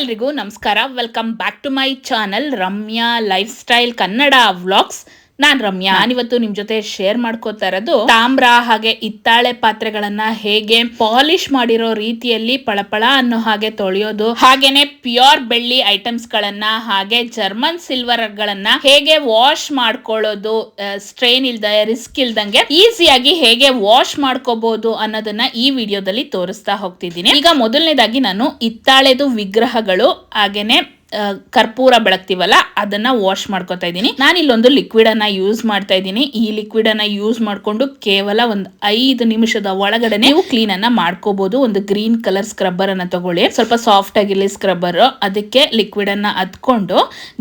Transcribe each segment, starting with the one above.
ಎಲ್ರಿಗೂ ನಮಸ್ಕಾರ. Welcome back to my channel Ramya lifestyle Kannada vlogs ನಾನ್ ರಮ್ಯಾ ನಾನಿವತ್ತು ನಿಮ್ ಜೊತೆ ಶೇರ್ ಮಾಡ್ಕೋತಾ ಇರೋದು ತಾಮ್ರ ಹಾಗೆ ಹಿತ್ತಾಳೆ ಪಾತ್ರೆಗಳನ್ನ ಹೇಗೆ ಪಾಲಿಶ್ ಮಾಡಿರೋ ರೀತಿಯಲ್ಲಿ ಪಳಪಳ ಅನ್ನೋ ಹಾಗೆ ತೊಳೆಯೋದು ಹಾಗೇನೆ ಪ್ಯೂರ್ ಬೆಳ್ಳಿ ಐಟಮ್ಸ್ ಗಳನ್ನ ಹಾಗೆ ಜರ್ಮನ್ ಸಿಲ್ವರ್ ಗಳನ್ನ ಹೇಗೆ ವಾಶ್ ಮಾಡ್ಕೊಳ್ಳೋದು ಸ್ಟ್ರೈನ್ ಇಲ್ದ ರಿಸ್ಕ್ ಇಲ್ದಂಗೆ ಈಸಿಯಾಗಿ ಹೇಗೆ ವಾಶ್ ಮಾಡ್ಕೋಬಹುದು ಅನ್ನೋದನ್ನ ಈ ವಿಡಿಯೋದಲ್ಲಿ ತೋರಿಸ್ತಾ ಹೋಗ್ತಿದ್ದೀನಿ. ಈಗ ಮೊದಲನೇದಾಗಿ ನಾನು ಹಿತ್ತಾಳೆದು ವಿಗ್ರಹಗಳು ಹಾಗೇನೆ ಕರ್ಪೂರ ಬೆಳಗ್ತೀವಲ್ಲ ಅದನ್ನ ವಾಶ್ ಮಾಡ್ಕೋತಾ ಇದ್ದೀನಿ. ನಾನು ಇಲ್ಲೊಂದು ಲಿಕ್ವಿಡ್ ಅನ್ನ ಯೂಸ್ ಮಾಡ್ತಾ ಇದ್ದೀನಿ. ಈ ಲಿಕ್ವಿಡ್ ಅನ್ನ ಯೂಸ್ ಮಾಡಿಕೊಂಡು ಕೇವಲ ಒಂದು ಐದು ನಿಮಿಷದ ಒಳಗಡೆ ನೀವು ಕ್ಲೀನ್ ಅನ್ನ ಮಾಡ್ಕೋಬಹುದು ಒಂದು ಗ್ರೀನ್ ಕಲರ್ ಸ್ಕ್ರಬ್ಬರ್ ಅನ್ನ ತಗೊಳ್ಳಿ. ಸ್ವಲ್ಪ ಸಾಫ್ಟ್ ಆಗಿರ್ಲಿ ಸ್ಕ್ರಬ್ಬರ್ ಅದಕ್ಕೆ ಲಿಕ್ವಿಡ್ ಅನ್ನ ಅದ್ಕೊಂಡು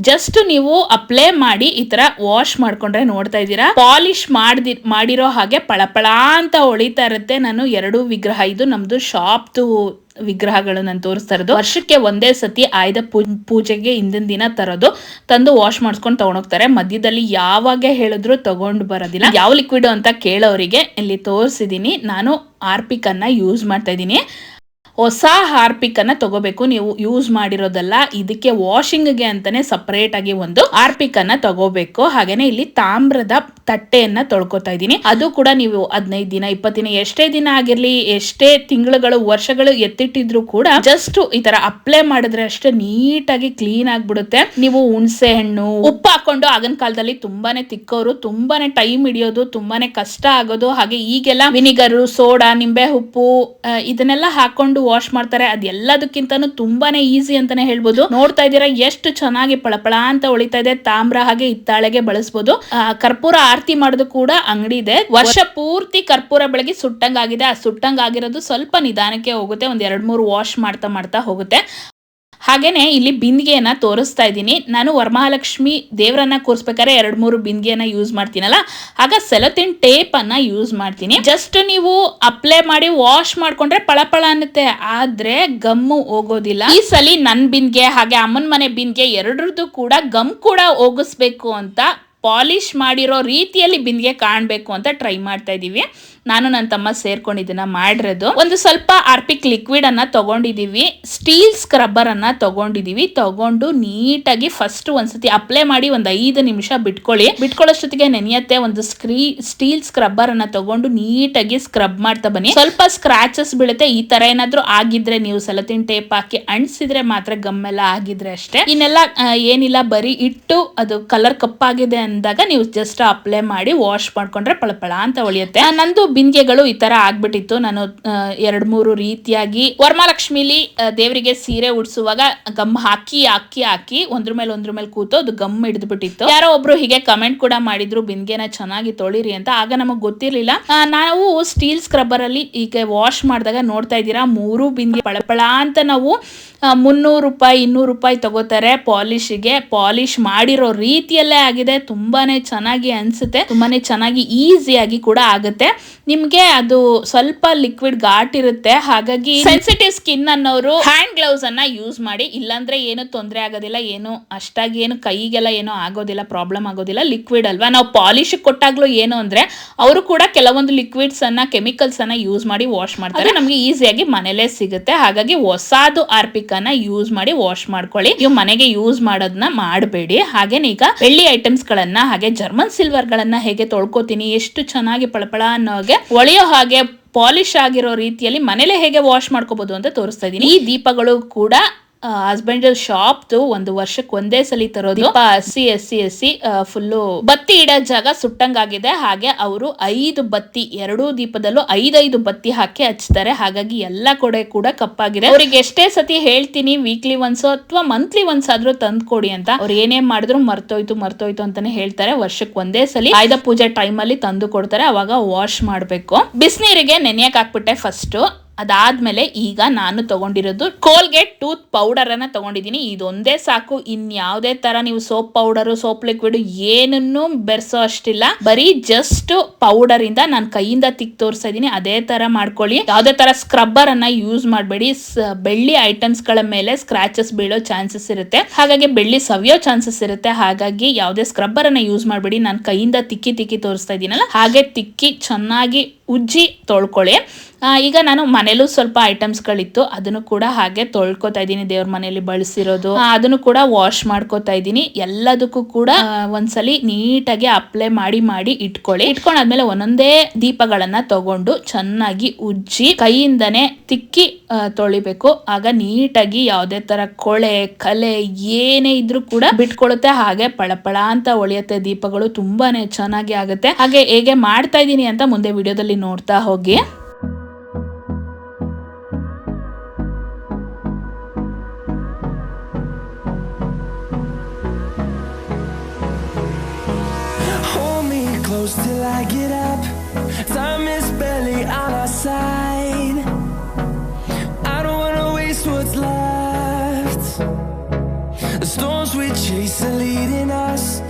ಜಸ್ಟ್ ನೀವು ಅಪ್ಲೈ ಮಾಡಿ ಈ ತರ ವಾಶ್ ಮಾಡ್ಕೊಂಡ್ರೆ ನೋಡ್ತಾ ಇದ್ದೀರಾ? ಪಾಲಿಶ್ ಮಾಡ್ದಿ, ಮಾಡಿರೋ ಹಾಗೆ ಪಳಪಳ ಅಂತ ಹೊಳಿತಾ ಇರುತ್ತೆ. ನಾನು ಎರಡು ವಿಗ್ರಹ, ಇದು ನಮ್ದು ಶಾಪ್ದು ವಿಗ್ರಹಗಳು ನಾನು ತೋರಿಸ್ತಾ ಇರೋದು. ವರ್ಷಕ್ಕೆ ಒಂದೇ ಸತಿ ಆಯ್ದ ಪೂಜೆಗೆ ಹಿಂದಿನ ದಿನ ತರೋದು. ತಂದು ವಾಶ್ ಮಾಡಿಸ್ಕೊಂಡು ತಗೊಂಡೋಗ್ತಾರೆ. ಮಧ್ಯದಲ್ಲಿ ಯಾವಾಗ ಹೇಳಿದ್ರು ತಗೊಂಡು ಬರೋದಿಲ್ಲ. ಯಾವ ಲಿಕ್ವಿಡ್ ಅಂತ ಕೇಳೋರಿಗೆ ಇಲ್ಲಿ ತೋರಿಸಿದ್ದೀನಿ. ನಾನು ಆರ್ಪಿಕ್ ಅನ್ನ ಯೂಸ್ ಮಾಡ್ತಾ ಇದ್ದೀನಿ. ಹೊಸ ಹಾರ್ಪಿಕ್ ಅನ್ನ ತಗೋಬೇಕು. ನೀವು ಯೂಸ್ ಮಾಡಿರೋದಲ್ಲ ಇದಕ್ಕೆ ವಾಷಿಂಗ್ಗೆ ಅಂತಾನೆ ಸಪ್ರೇಟಾಗಿ ಒಂದು ಹಾರ್ಪಿಕ್ ಅನ್ನ ತಗೋಬೇಕು. ಹಾಗೇನೆ ಇಲ್ಲಿ ತಾಮ್ರದ ತಟ್ಟೆಯನ್ನು ತೊಳ್ಕೊತಾ ಇದ್ದೀನಿ. ಅದು ಕೂಡ ನೀವು ಹದಿನೈದು ದಿನ, ಇಪ್ಪತ್ತು ದಿನ, ಎಷ್ಟೇ ದಿನ ಆಗಿರಲಿ, ಎಷ್ಟೇ ತಿಂಗಳುಗಳು, ವರ್ಷಗಳು ಎತ್ತಿಟ್ಟಿದ್ರು ಕೂಡ ಜಸ್ಟ್ ಈ ತರ ಅಪ್ಲೈ ಮಾಡಿದ್ರೆ ಅಷ್ಟೇ ನೀಟಾಗಿ ಕ್ಲೀನ್ ಆಗಿಬಿಡುತ್ತೆ. ನೀವು ಹುಣಸೆ ಹಣ್ಣು, ಉಪ್ಪು ಹಾಕೊಂಡು ಆಗಿನ ಕಾಲದಲ್ಲಿ ತುಂಬಾನೇ ತಿಕ್ಕೋರು, ತುಂಬಾನೇ ಟೈಮ್ ಹಿಡಿಯೋದು, ತುಂಬಾನೇ ಕಷ್ಟ ಆಗೋದು. ಹಾಗೆ ಈಗೆಲ್ಲ ವಿನಿಗರು ಸೋಡಾ ನಿಂಬೆ, ಉಪ್ಪು ಇದನ್ನೆಲ್ಲ ಹಾಕೊಂಡು ವಾಶ್ ಮಾಡ್ತಾರೆ. ಅದೆಲ್ಲದಕ್ಕಿಂತನೂ ತುಂಬಾನೇ ಈಸಿ ಅಂತಾನೆ ಹೇಳ್ಬೋದು. ನೋಡ್ತಾ ಇದ್ದೀರಾ ಎಷ್ಟು ಚೆನ್ನಾಗಿ ಪಳಪಳ ಅಂತ ಉಳಿತಾ ಇದೆ. ತಾಮ್ರ ಹಾಗೆ ಹಿತ್ತಾಳೆಗೆ ಬಳಸ್ಬೋದು. ಆ, ಕರ್ಪೂರ ಆರತಿ ಮಾಡೋದು ಕೂಡ ಅಂಗಡಿ ಇದೆ. ವರ್ಷ ಪೂರ್ತಿ ಕರ್ಪೂರ ಬೆಳಗ್ಗೆ ಸುಟ್ಟಂಗಾಗಿದೆ. ಆ ಸುಟ್ಟಂಗಾಗಿರೋದು ಸ್ವಲ್ಪ ನಿಧಾನಕ್ಕೆ ಹೋಗುತ್ತೆ. ಒಂದ್ ಎರಡ್ ಮೂರು ವಾಶ್ ಮಾಡ್ತಾ ಮಾಡ್ತಾ ಹೋಗುತ್ತೆ. ಹಾಗೇನೆ ಇಲ್ಲಿ ಬಿಂದಿಗೆಯನ್ನು ತೋರಿಸ್ತಾ ಇದ್ದೀನಿ. ನಾನು ವರಮಹಾಲಕ್ಷ್ಮಿ ದೇವರನ್ನ ಕೂರಿಸ್ಬೇಕಾದ್ರೆ ಎರಡು ಮೂರು ಬಿಂದಿಗೆಯನ್ನು ಯೂಸ್ ಮಾಡ್ತೀನಲ್ಲ, ಆಗ ಸೆಲೋತಿನ್ ಟೇಪನ್ನು ಯೂಸ್ ಮಾಡ್ತೀನಿ. ಜಸ್ಟ್ ನೀವು ಅಪ್ಲೈ ಮಾಡಿ ವಾಶ್ ಮಾಡ್ಕೊಂಡ್ರೆ ಪಳಪಳ ಅನ್ನುತ್ತೆ, ಆದ್ರೆ ಗಮ್ಮು ಹೋಗೋದಿಲ್ಲ. ಈ ಸಲಿ ನನ್ನ ಬಿಂದಿಗೆ ಹಾಗೆ ಅಮ್ಮನ ಮನೆ ಬಿಂದಿಗೆ ಎರಡರದ್ದು ಕೂಡ ಗಮ್ ಕೂಡ ಹೋಗಿಸ್ಬೇಕು ಅಂತ ಪಾಲಿಶ್ ಮಾಡಿರೋ ರೀತಿಯಲ್ಲಿ ಬಿಂದಿಗೆ ಕಾಣಬೇಕು ಅಂತ ಟ್ರೈ ಮಾಡ್ತಾ ಇದೀವಿ ನಾನು ನನ್ನ ತಮ್ಮ ಸೇರ್ಕೊಂಡು ಇದನ್ನ ಮಾಡಿರೋದು. ಒಂದು ಸ್ವಲ್ಪ ಆರ್ಪಿಕ್ ಲಿಕ್ವಿಡ್ ಅನ್ನ ತಗೊಂಡಿದೀವಿ. ಸ್ಟೀಲ್ ಸ್ಕ್ರಬ್ಬರ್ ಅನ್ನ ತಗೊಂಡಿದೀವಿ. ತಗೊಂಡು ನೀಟಾಗಿ ಫಸ್ಟ್ ಒಂದ್ಸತಿ ಅಪ್ಲೈ ಮಾಡಿ ಒಂದ್ ಐದು ನಿಮಿಷ ಬಿಟ್ಕೊಳ್ಳಿ. ಬಿಟ್ಕೊಳ್ಳೋಷ್ಟೊತ್ತಿಗೆ ನೆನೆಯತ್ತೆ ಒಂದು ಸ್ಕ್ರೀ ಸ್ಟೀಲ್ ಸ್ಕ್ರಬ್ಬರ್ ಅನ್ನ ತಗೊಂಡು ನೀಟಾಗಿ ಸ್ಕ್ರಬ್ ಮಾಡ್ತಾ ಬನ್ನಿ. ಸ್ವಲ್ಪ ಸ್ಕ್ರಾಚಸ್ ಬೀಳುತ್ತೆ. ಈ ತರ ಏನಾದ್ರೂ ಆಗಿದ್ರೆ ನೀವು ಸಲತಿನ್ ಟೇಪ್ ಹಾಕಿ ಅಂಟಿಸಿದ್ರೆ ಮಾತ್ರ ಗಮ್ಮೆಲ್ಲ ಆಗಿದ್ರೆ ಅಷ್ಟೇ. ಇನ್ನೆಲ್ಲ ಏನಿಲ್ಲ, ಬರೀ ಇಟ್ಟು ಅದು ಕಲರ್ ಕಪ್ಪಾಗಿದೆ ಅಂದಾಗ ನೀವು ಜಸ್ಟ್ ಅಪ್ಲೈ ಮಾಡಿ ವಾಶ್ ಮಾಡ್ಕೊಂಡ್ರೆ ಪಳಪಳ ಅಂತ ಹೊಳಿಯುತ್ತೆ ನಂದು ಬಿಂದಿಗೆಗಳು ಈ ತರ ಆಗ್ಬಿಟ್ಟಿತ್ತು. ನಾನು ಎರಡ್ ಮೂರು ರೀತಿಯಾಗಿ ವರ್ಮಾಲಕ್ಷ್ಮಿಲಿ ದೇವರಿಗೆ ಸೀರೆ ಉಡಿಸುವಾಗ ಗಮ್ ಹಾಕಿ ಹಾಕಿ ಹಾಕಿ ಒಂದ್ರ ಮೇಲೆ ಒಂದ್ರ ಮೇಲೆ ಕೂತು ಅದು ಗಮ್ ಹಿಡಿದು ಬಿಟ್ಟಿತ್ತು ಯಾರೋ ಒಬ್ರು ಹೀಗೆ ಕಮೆಂಟ್ ಕೂಡ ಮಾಡಿದ್ರು, ಬಿಂದಿಗೆನ ಚೆನ್ನಾಗಿ ತೊಳಿರಿ ಅಂತ. ಆಗ ನಮಗ್ ಗೊತ್ತಿರ್ಲಿಲ್ಲ. ನಾವು ಸ್ಟೀಲ್ ಸ್ಕ್ರಬ್ಬರ್ ಅಲ್ಲಿ ಈಗ ವಾಶ್ ಮಾಡಿದಾಗ ನೋಡ್ತಾ ಇದೀರಾ ಮೂರು ಬಿಂದಿಗೆ ಪಳಪಳ ಅಂತ ನಾವು ಮುನ್ನೂರು ರೂಪಾಯಿ, ಇನ್ನೂರು ರೂಪಾಯಿ ತಗೋತಾರೆ ಪಾಲಿಶ್ಗೆ. ಪಾಲಿಶ್ ಮಾಡಿರೋ ರೀತಿಯಲ್ಲೇ ಆಗಿದೆ. ತುಂಬಾನೇ ಚೆನ್ನಾಗಿ ಅನ್ಸುತ್ತೆ. ತುಂಬಾನೇ ಚೆನ್ನಾಗಿ ಈಸಿಯಾಗಿ ಕೂಡ ಆಗುತ್ತೆ. ನಿಮ್ಗೆ ಅದು ಸ್ವಲ್ಪ ಲಿಕ್ವಿಡ್ ಘಾಟ್ ಇರುತ್ತೆ. ಹಾಗಾಗಿ ಸೆನ್ಸಿಟಿವ್ ಸ್ಕಿನ್ ಅನ್ನೋರು ಹ್ಯಾಂಡ್ ಗ್ಲೌಸ್ ಅನ್ನ ಯೂಸ್ ಮಾಡಿ ಇಲ್ಲಾಂದ್ರೆ ಏನು ತೊಂದರೆ ಆಗೋದಿಲ್ಲ ಏನು ಅಷ್ಟಾಗಿ ಏನು ಕೈಗೆಲ್ಲ ಏನೋ ಆಗೋದಿಲ್ಲ ಪ್ರಾಬ್ಲಮ್ ಆಗೋದಿಲ್ಲ ಲಿಕ್ವಿಡ್ ಅಲ್ವಾ? ನಾವು ಪಾಲಿಶ್ ಕೊಟ್ಟಾಗ್ಲೂ ಏನು ಅಂದ್ರೆ ಅವರು ಕೂಡ ಕೆಲವೊಂದು ಲಿಕ್ವಿಡ್ಸ್ ಅನ್ನ ಕೆಮಿಕಲ್ಸ್ ಅನ್ನ ಯೂಸ್ ಮಾಡಿ ವಾಶ್ ಮಾಡ್ತಾರೆ. ನಮ್ಗೆ ಈಸಿಯಾಗಿ ಮನೇಲೆ ಸಿಗುತ್ತೆ. ಹಾಗಾಗಿ ಹೊಸದು ಆರ್ಪಿಕ್ ಅನ್ನ ಯೂಸ್ ಮಾಡಿ ವಾಶ್ ಮಾಡ್ಕೊಳ್ಳಿ. ನೀವು ಮನೆಗೆ ಯೂಸ್ ಮಾಡೋದನ್ನ ಮಾಡಬೇಡಿ. ಹಾಗೇನೆ ಈಗ ಬೆಳ್ಳಿ ಐಟಮ್ಸ್ ಗಳನ್ನ ಹಾಗೆ ಜರ್ಮನ್ ಸಿಲ್ವರ್ ಗಳನ್ನ ಹೇಗೆ ತೊಳ್ಕೊತೀನಿ ಎಷ್ಟು ಚೆನ್ನಾಗಿ ಪಳಪಳ ಅನ್ನೋ ಹೊಳೆಯೋ ಹಾಗೆ ಪಾಲಿಶ್ ಆಗಿರೋ ರೀತಿಯಲ್ಲಿ ಮನೇಲೆ ಹೇಗೆ ವಾಶ್ ಮಾಡ್ಕೋಬಹುದು ಅಂತ ತೋರಿಸ್ತಾ ಇದೀನಿ ಈ ದೀಪಗಳು ಕೂಡ ಹಸ್ಬೆಂಡ್ ಶಾಪ್ದು ಒಂದು ವರ್ಷಕ್ಕೆ ಒಂದೇ ಸಲ ತರೋದು. ಹಸಿ ಹಸಿ ಹಸಿ ಫುಲ್ಲು ಬತ್ತಿ ಇಡೋ ಜಾಗ ಸುಟ್ಟಂಗಾಗಿದೆ. ಹಾಗೆ ಅವರು ಐದು ಬತ್ತಿ ಎರಡೂ ದೀಪದಲ್ಲೂ ಐದೈದು ಬತ್ತಿ ಹಾಕಿ ಹಚ್ತಾರೆ. ಹಾಗಾಗಿ ಎಲ್ಲ ಕಡೆ ಕೂಡ ಕಪ್ಪಾಗಿದೆ. ಅವ್ರಿಗೆ ಎಷ್ಟೇ ಸತಿ ಹೇಳ್ತೀನಿ ವೀಕ್ಲಿ ಒನ್ಸ್ ಅಥವಾ ಮಂತ್ಲಿ ಒನ್ಸ್ ಆದ್ರೂ ತಂದು ಕೊಡಿ ಅಂತ. ಅವ್ರು ಏನೇ ಮಾಡಿದ್ರು ಮರ್ತೋಯ್ತು ಮರ್ತೋಯ್ತು ಅಂತಾನೆ ಹೇಳ್ತಾರೆ. ವರ್ಷಕ್ಕೆ ಒಂದೇ ಸಲ ಆಯ್ದ ಪೂಜೆ ಟೈಮ್ ಅಲ್ಲಿ ತಂದು ಕೊಡ್ತಾರೆ. ಅವಾಗ ವಾಶ್ ಮಾಡ್ಬೇಕು. ಬಿಸಿನೀರಿಗೆ ನೆನೆಯಕ್ ಹಾಕ್ಬಿಟ್ಟೆ ಫಸ್ಟ್ ಅದಾದ್ಮೇಲೆ ಈಗ ನಾನು ತಗೊಂಡಿರೋದು ಕೋಲ್ಗೇಟ್ ಟೂತ್ ಪೌಡರ್ ಅನ್ನ ತಗೊಂಡಿದ್ದೀನಿ. ಇದೊಂದೇ ಸಾಕು. ಇನ್ಯಾವುದೇ ತರ ನೀವು ಸೋಪ್ ಪೌಡರ್ ಸೋಪ್ ಲಿಕ್ವಿಡ್ ಏನನ್ನು ಬೆರೆಸೋ ಅಷ್ಟಿಲ್ಲ. ಬರೀ ಜಸ್ಟ್ ಪೌಡರ್ ಇಂದ ನಾನು ಕೈಯಿಂದ ತಿಕ್ ತೋರಿಸ್ತಾ ಇದೀನಿ. ಅದೇ ತರ ಮಾಡ್ಕೊಳ್ಳಿ. ಯಾವುದೇ ತರ ಸ್ಕ್ರಬ್ಬರ್ ಅನ್ನ ಯೂಸ್ ಮಾಡಬೇಡಿ. ಬೆಳ್ಳಿ ಐಟಮ್ಸ್ಗಳ ಮೇಲೆ ಸ್ಕ್ರಾಚಸ್ ಬೀಳೋ ಚಾನ್ಸಸ್ ಇರುತ್ತೆ. ಹಾಗಾಗಿ ಬೆಳ್ಳಿ ಸವಿಯೋ ಚಾನ್ಸಸ್ ಇರುತ್ತೆ. ಹಾಗಾಗಿ ಯಾವುದೇ ಸ್ಕ್ರಬ್ಬರ್ ಅನ್ನ ಯೂಸ್ ಮಾಡಬೇಡಿ. ನಾನು ಕೈಯಿಂದ ತಿಕ್ಕಿ ತಿಕ್ಕಿ ತೋರಿಸ್ತಾ ಇದೀನಲ್ಲ. ಹಾಗೆ ತಿಕ್ಕಿ ಚೆನ್ನಾಗಿ ಉಜ್ಜಿ ತೊಳ್ಕೊಳ್ಳಿ. ಈಗ ನಾನು ಮನೇಲೂ ಸ್ವಲ್ಪ ಐಟಮ್ಸ್ಗಳಿತ್ತು, ಅದನ್ನು ಕೂಡ ಹಾಗೆ ತೊಳ್ಕೊತಾ ಇದ್ದೀನಿ. ದೇವ್ರ ಮನೆಯಲ್ಲಿ ಬಳಸಿರೋದು ಅದನ್ನು ಕೂಡ ವಾಶ್ ಮಾಡ್ಕೋತಾ ಇದ್ದೀನಿ. ಎಲ್ಲದಕ್ಕೂ ಕೂಡ ಒಂದ್ಸಲಿ ನೀಟಾಗಿ ಅಪ್ಲೈ ಮಾಡಿ ಮಾಡಿ ಇಟ್ಕೊಳ್ಳಿ. ಇಟ್ಕೊಂಡಾದ್ಮೇಲೆ ಒಂದೊಂದೇ ದೀಪಗಳನ್ನ ತಗೊಂಡು ಚೆನ್ನಾಗಿ ಉಜ್ಜಿ ಕೈಯಿಂದನೇ ತಿಕ್ಕಿ ತೊಳಿಬೇಕು. ಆಗ ನೀಟಾಗಿ ಯಾವುದೇ ತರ ಕೊಳೆ, ಕಲೆ ಏನೇ ಇದ್ರೂ ಕೂಡ ಬಿಟ್ಕೊಳ್ಳುತ್ತೆ ಹಾಗೆ ಪಳಪಳ ಅಂತ ಒಳಿಯುತ್ತೆ ದೀಪಗಳು. ತುಂಬಾನೇ ಚೆನ್ನಾಗಿ ಆಗುತ್ತೆ. ಹಾಗೆ ಹೇಗೆ ಮಾಡ್ತಾ ಇದ್ದೀನಿ ಅಂತ ಮುಂದೆ ವಿಡಿಯೋದಲ್ಲಿ ನೋಡ್ತಾ ಹೋಗಿ Hold me close till I get up. Time is barely on our side. I don't wanna waste what's left. The storms we chase are leading us,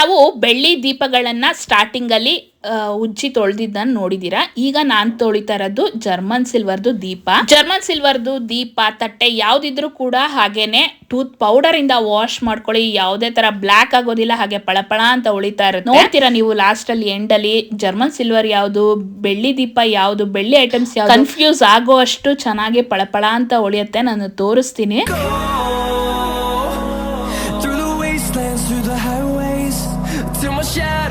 ನಾವು ಬೆಳ್ಳಿ ದೀಪಗಳನ್ನ ಸ್ಟಾರ್ಟಿಂಗ್ ಅಲ್ಲಿ ಆ, ಉಜ್ಜಿ ತೊಳೆದಿದ್ದನ್ನು ನೋಡಿದೀರಾ? ಈಗ ನಾನ್ ತೊಳಿತಾ ಇರೋದು ಜರ್ಮನ್ ಸಿಲ್ವರ್ದು ದೀಪ. ಜರ್ಮನ್ ಸಿಲ್ವರ್ದು ದೀಪ ತಟ್ಟೆ ಯಾವ್ದಿದ್ರು ಕೂಡ ಹಾಗೇನೆ ಟೂತ್ ಪೌಡರ್ ಇಂದ ವಾಶ್ ಮಾಡ್ಕೊಳ್ಳಿ ಯಾವುದೇ ತರ ಬ್ಲಾಕ್ ಆಗೋದಿಲ್ಲ ಹಾಗೆ ಪಳಪಳ ಅಂತ ಉಳಿತಾ ಇರೋದು ನೋಡ್ತೀರಾ ನೀವು ಲಾಸ್ಟ್ ಅಲ್ಲಿ ಎಂಡ್ ಅಲ್ಲಿ ಜರ್ಮನ್ ಸಿಲ್ವರ್ ಯಾವುದು ಬೆಳ್ಳಿ ದೀಪ ಯಾವುದು ಬೆಳ್ಳಿ ಐಟಮ್ಸ್ ಯಾವ್ದು? ಕನ್ಫ್ಯೂಸ್ ಆಗೋ ಅಷ್ಟು ಚೆನ್ನಾಗಿ ಪಳಪಳ ಅಂತ ಉಳಿಯುತ್ತೆ ನಾನು ತೋರಿಸ್ತೀನಿ.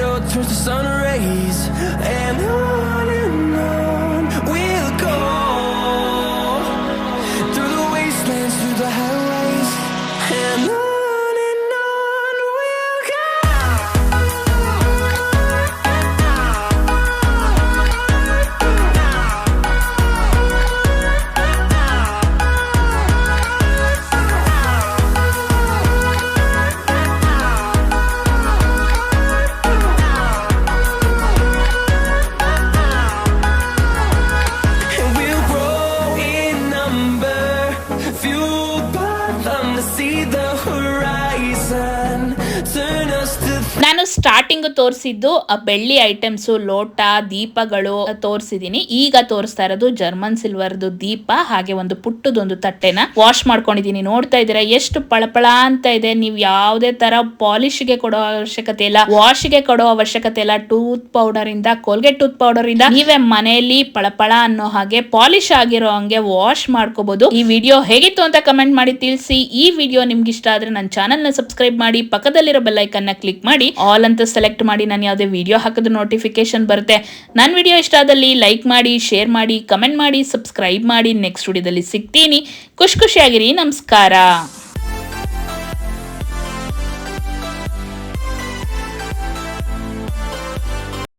Shadow turns to sun rays, and on and on number, few ನಾನು ಸ್ಟಾರ್ಟಿಂಗ್ ತೋರಿಸಿದ್ದು ಬೆಳ್ಳಿ ಐಟಮ್ಸ್ ಲೋಟ, ದೀಪಗಳು ತೋರಿಸಿದೀನಿ. ಈಗ ತೋರಿಸ್ತಾ ಇರೋದು ಜರ್ಮನ್ ಸಿಲ್ವರ್ದು ದೀಪ, ಹಾಗೆ ಒಂದು ಪುಟ್ಟದೊಂದು ತಟ್ಟೆನ ವಾಶ್ ಮಾಡ್ಕೊಂಡಿದೀನಿ. ನೋಡ್ತಾ ಇದ್ದೀರಾ, ಎಷ್ಟು ಪಳಪಳ ಅಂತ ಇದೆ. ನೀವು ಯಾವುದೇ ತರ ಪಾಲಿಶ್ಗೆ ಕೊಡೋ ಅವಶ್ಯಕತೆ ಇಲ್ಲ. ವಾಶ್ಗೆ ಕೊಡೋ ಅವಶ್ಯಕತೆ ಇಲ್ಲ. ಟೂತ್ ಪೌಡರ್ ಇಂದ ಕೋಲ್ಗೆಟ್ ಟೂತ್ ಪೌಡರ್ ಇಂದ ನೀವೇ ಮನೆಯಲ್ಲಿ ಪಳಪಳ ಅನ್ನೋ ಹಾಗೆ ಪಾಲಿಶ್ ಆಗಿರೋ ಹಂಗೆ ವಾಶ್ ಮಾಡ್ಕೋಬಹುದು ಈ ವಿಡಿಯೋ ಹೇಗಿತ್ತು ಅಂತ ಕಮೆಂಟ್ ಮಾಡಿ ತಿಳಿಸಿ. ಈ ವಿಡಿಯೋ ನಿಮ್ಗೆ ಇಷ್ಟ ಆದ್ರೆ ನನ್ನ ಚಾನಲ್ನ ಸಬ್ಸ್ಕ್ರೈಬ್ ಮಾಡಿ. ಪಕ್ಕದಲ್ಲಿರೋ ಬೆಲ್ ಐಕನ್ನ ಕ್ಲಿಕ್ ಮಾಡಿ ಆಲ್ ಅಂತ ಸೆಲೆಕ್ಟ್ ಮಾಡಿ ನಾನು ಯಾವುದೇ ವಿಡಿಯೋ ಹಾಕಿದ್ರೆ ನೋಟಿಫಿಕೇಶನ್ ಬರುತ್ತೆ. ನನ್ನ ವಿಡಿಯೋ ಇಷ್ಟ ಆದಲ್ಲಿ ಲೈಕ್ ಮಾಡಿ ಶೇರ್ ಮಾಡಿ ಕಮೆಂಟ್ ಮಾಡಿ ಸಬ್ಸ್ಕ್ರೈಬ್ ಮಾಡಿ ನೆಕ್ಸ್ಟ್ ವಿಡಿಯೋದಲ್ಲಿ ಸಿಗ್ತೀನಿ. ಖುಷಿ ಖುಷಿಯಾಗಿರಿ, ನಮಸ್ಕಾರ.